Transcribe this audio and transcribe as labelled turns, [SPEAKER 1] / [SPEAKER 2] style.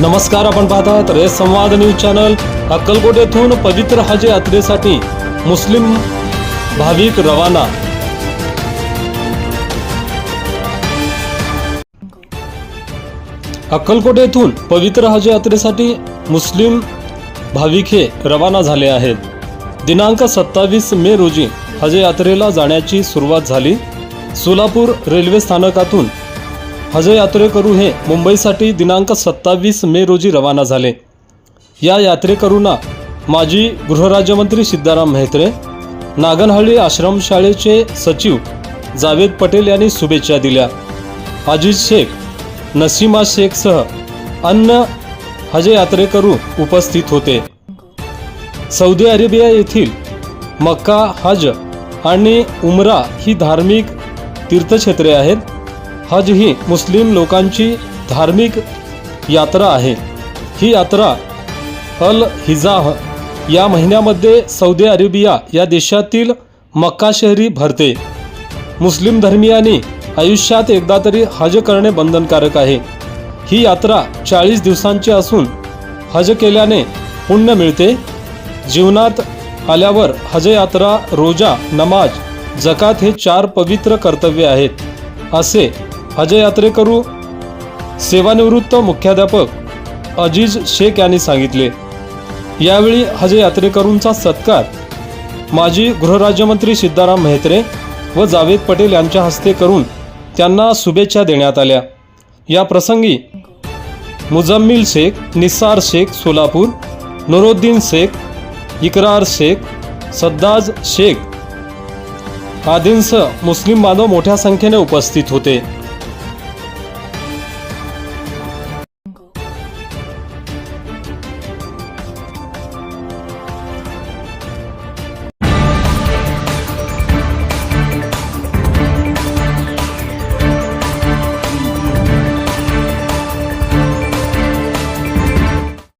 [SPEAKER 1] नमस्कार आपण पाहतात रे संवाद न्यूज चॅनल. अक्कलकोट येथून पवित्र हज यात्रेसाठी मुस्लिम भाविक रवाना. अक्कलकोट येथून पवित्र हज यात्रेसाठी मुस्लिम भाविक हे रवाना झाले आहेत. दिनांक सत्तावीस मे रोजी हज यात्रेला जाण्याची सुरुवात झाली. सोलापूर रेल्वे स्थानकातून हज यात्रेकरू हे मुंबईसाठी दिनांक सत्तावीस मे रोजी रवाना झाले. या यात्रेकरूंना माजी गृहराज्यमंत्री सिद्धाराम म्हेत्रे नागनहळ्ळी आश्रमशाळेचे सचिव जावेद पटेल यांनी शुभेच्छा दिल्या. अजिज शेख नसीमा शेखसह अन्य हज यात्रेकरू उपस्थित होते. सौदी अरेबिया येथील मक्का हज आणि उमरा ही धार्मिक तीर्थक्षेत्रे आहेत. हज ही मुस्लिम लोकांची धार्मिक यात्रा आहे. ही यात्रा अल हिजाह या महिन्यामध्ये सौदी अरेबिया या देशातील मक्का शहरी भरते. मुस्लिम धर्मियांनी आयुष्यात एकदा तरी हज करणे बंधनकारक आहे. ही यात्रा चाळीस दिवसांची असून हज केल्याने पुण्य मिळते. जीवनात आल्यावर हज यात्रा रोजा नमाज जकात हे चार पवित्र कर्तव्य आहेत असे अजय यात्रेकरू सेवानिवृत्त मुख्याध्यापक अजीज शेख यांनी सांगितले. यावेळी हजयात्रेकरूंचा सत्कार माजी गृहराज्यमंत्री सिद्धाराम म्हेत्रे व जावेद पटेल यांच्या हस्ते करून त्यांना शुभेच्छा देण्यात आल्या. या प्रसंगी मुजम्मिल शेख निसार शेख सोलापूर नुरुद्दीन शेख इकरार शेख सद्दाज शेख आदींसह मुस्लिम बांधव मोठ्या संख्येने उपस्थित होते.